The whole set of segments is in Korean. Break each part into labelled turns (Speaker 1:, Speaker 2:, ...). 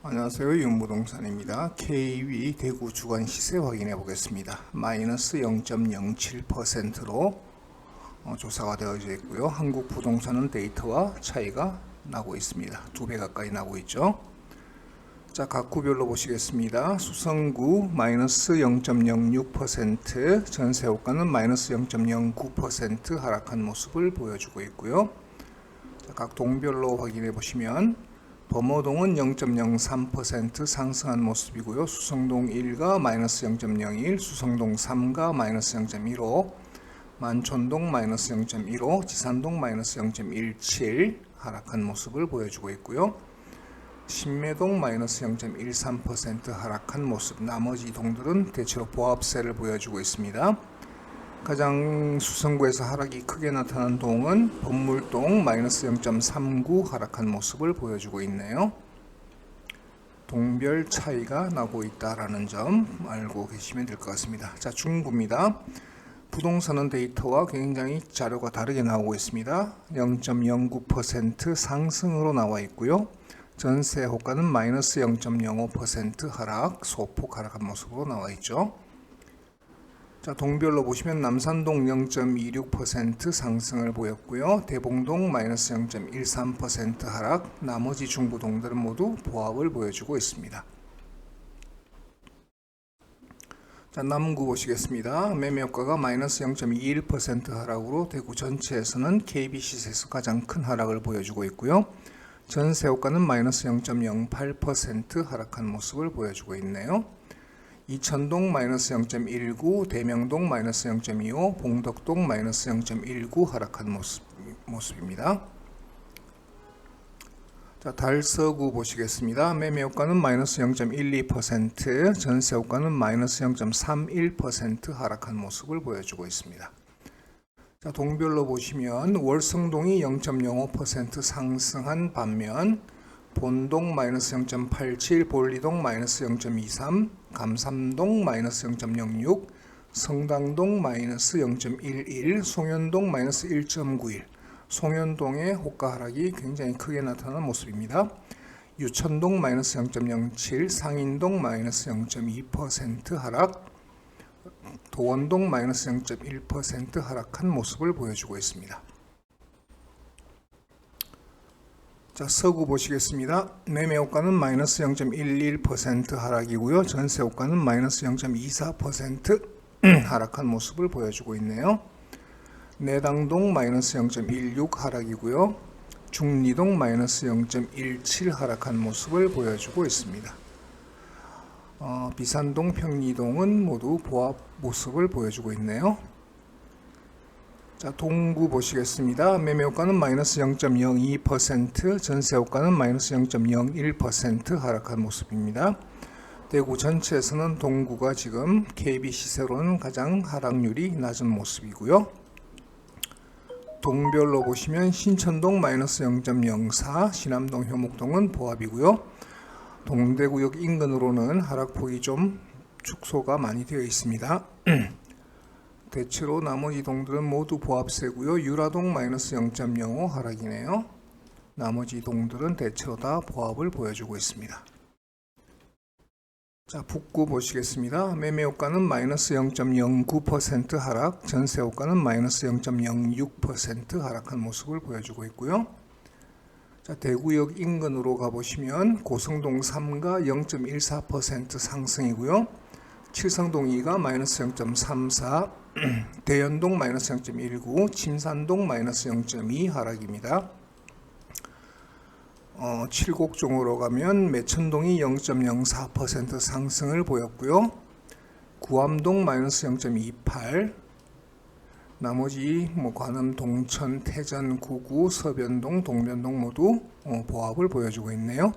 Speaker 1: 안녕하세요. 윤부동산입니다. KV 대구 주간 시세 확인해 보겠습니다. 마이너스 0.07%로 어, 조사가 되어져 있고요. 한국 부동산은 데이터와 차이가 나고 있습니다. 두 배 가까이 나고 있죠. 자, 각 구별로 보시겠습니다. 수성구 마이너스 0.06%, 전세호가는 마이너스 0.09% 하락한 모습을 보여주고 있고요. 자, 각 동별로 확인해 보시면 범어동은 0.03% 상승한 모습이고요. 수성동 1가 마이너스 0.01, 수성동 3가 마이너스 0.15, 만촌동 마이너스 0.15, 지산동 마이너스 0.17 하락한 모습을 보여주고 있고요. 신매동 마이너스 0.13% 하락한 모습, 나머지 동들은 대체로 보합세를 보여주고 있습니다. 가장 수성구에서 하락이 크게 나타난 동은 법물동 마이너스 0.39 하락한 모습을 보여주고 있네요. 동별 차이가 나고 있다라는 점 알고 계시면 될 것 같습니다. 자, 중구입니다. 부동산은 데이터와 굉장히 자료가 다르게 나오고 있습니다. 0.09% 상승으로 나와 있고요. 전세 호가는 마이너스 0.05% 하락, 소폭 하락한 모습으로 나와 있죠. 자, 동별로 보시면 남산동 0.26% 상승을 보였고요. 대봉동 마이너스 0.13% 하락, 나머지 중부동들은 모두 보합을 보여주고 있습니다. 자, 남구 보시겠습니다. 매매 효과가 마이너스 0.21% 하락으로 대구 전체에서는 KB 시세에서 가장 큰 하락을 보여주고 있고요. 전세 효과는 마이너스 0.08% 하락한 모습을 보여주고 있네요. 이천동 마이너스 0.19, 대명동 마이너스 0.25, 봉덕동 마이너스 0.19 하락한 모습, 모습입니다. 자, 달서구 보시겠습니다. 매매 효과는 마이너스 0.12%, 전세 효과는 마이너스 0.31% 하락한 모습을 보여주고 있습니다. 자, 동별로 보시면 월성동이 0.05% 상승한 반면 본동 마이너스 0.87, 볼리동 마이너스 0.23, 감삼동 마이너스 0.06, 성당동 마이너스 0.11, 송현동 마이너스 1.91. 송현동의 호가 하락이 굉장히 크게 나타난 모습입니다. 유천동 마이너스 0.07, 상인동 마이너스 0.2% 하락, 도원동 마이너스 0.1% 하락한 모습을 보여주고 있습니다. 자, 서구 보시겠습니다. 매매 효과는 마이너스 0.11% 하락이고요. 전세 효과는 마이너스 0.24% 하락한 모습을 보여주고 있네요. 내당동 마이너스 0.16 하락이고요. 중리동 마이너스 0.17 하락한 모습을 보여주고 있습니다. 어, 비산동, 평리동은 모두 보합 모습을 보여주고 있네요. 자, 동구 보시겠습니다. 매매 효과는 마이너스 0.02%, 전세 효과는 마이너스 0.01% 하락한 모습입니다. 대구 전체에서는 동구가 지금 KB 시세로는 가장 하락률이 낮은 모습이고요. 동별로 보시면 신천동 마이너스 0.04, 신암동, 효목동은 보합이고요. 동대구역 인근으로는 하락폭이 좀 축소가 많이 되어 있습니다. 대체로 나머지 동들은 모두 보합세고요. 유라동 마이너스 0.05 하락이네요. 나머지 동들은 대체로 다 보합을 보여주고 있습니다. 자, 북구 보시겠습니다. 매매 효과는 마이너스 0.09% 하락, 전세 효과는 마이너스 0.06% 하락한 모습을 보여주고 있고요. 자, 대구역 인근으로 가보시면 고성동 3가 0.14% 상승이고요. 칠성동 2가 마이너스 0.34, 대연동 마이너스 0.19, 침산동 마이너스 0.2 하락입니다. 어, 칠곡종으로 가면 매천동이 0.04% 상승을 보였고요. 구암동 마이너스 0.28, 나머지 뭐 관음, 동천, 태전, 구구, 서변동, 동변동 모두 어, 보합을 보여주고 있네요.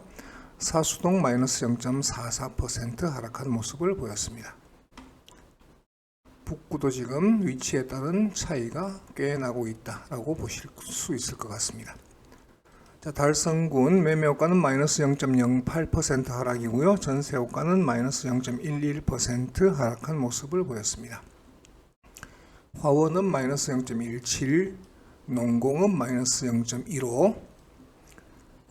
Speaker 1: 사수동 마이너스 0.44% 하락한 모습을 보였습니다. 북구도 지금 위치에 따른 차이가 꽤 나고 있다라고 보실 수 있을 것 같습니다. 자, 달성군 매매 효과는 마이너스 0.08% 하락이고요. 전세 효과는 마이너스 0.11% 하락한 모습을 보였습니다. 화원은 마이너스 0.17, 농공은 마이너스 0.15,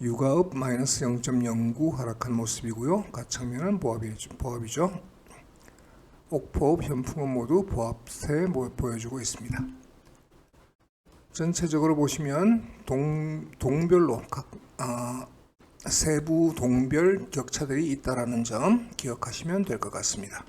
Speaker 1: 유가업 마이너스 0.09 하락한 모습이고요. 가창면은 보합이, 보합이죠. 옥포업, 현풍업 모두 보합세 모- 보여주고 있습니다. 전체적으로 보시면 동, 동별로 각 아, 세부 동별 격차들이 있다라는 점 기억하시면 될 것 같습니다.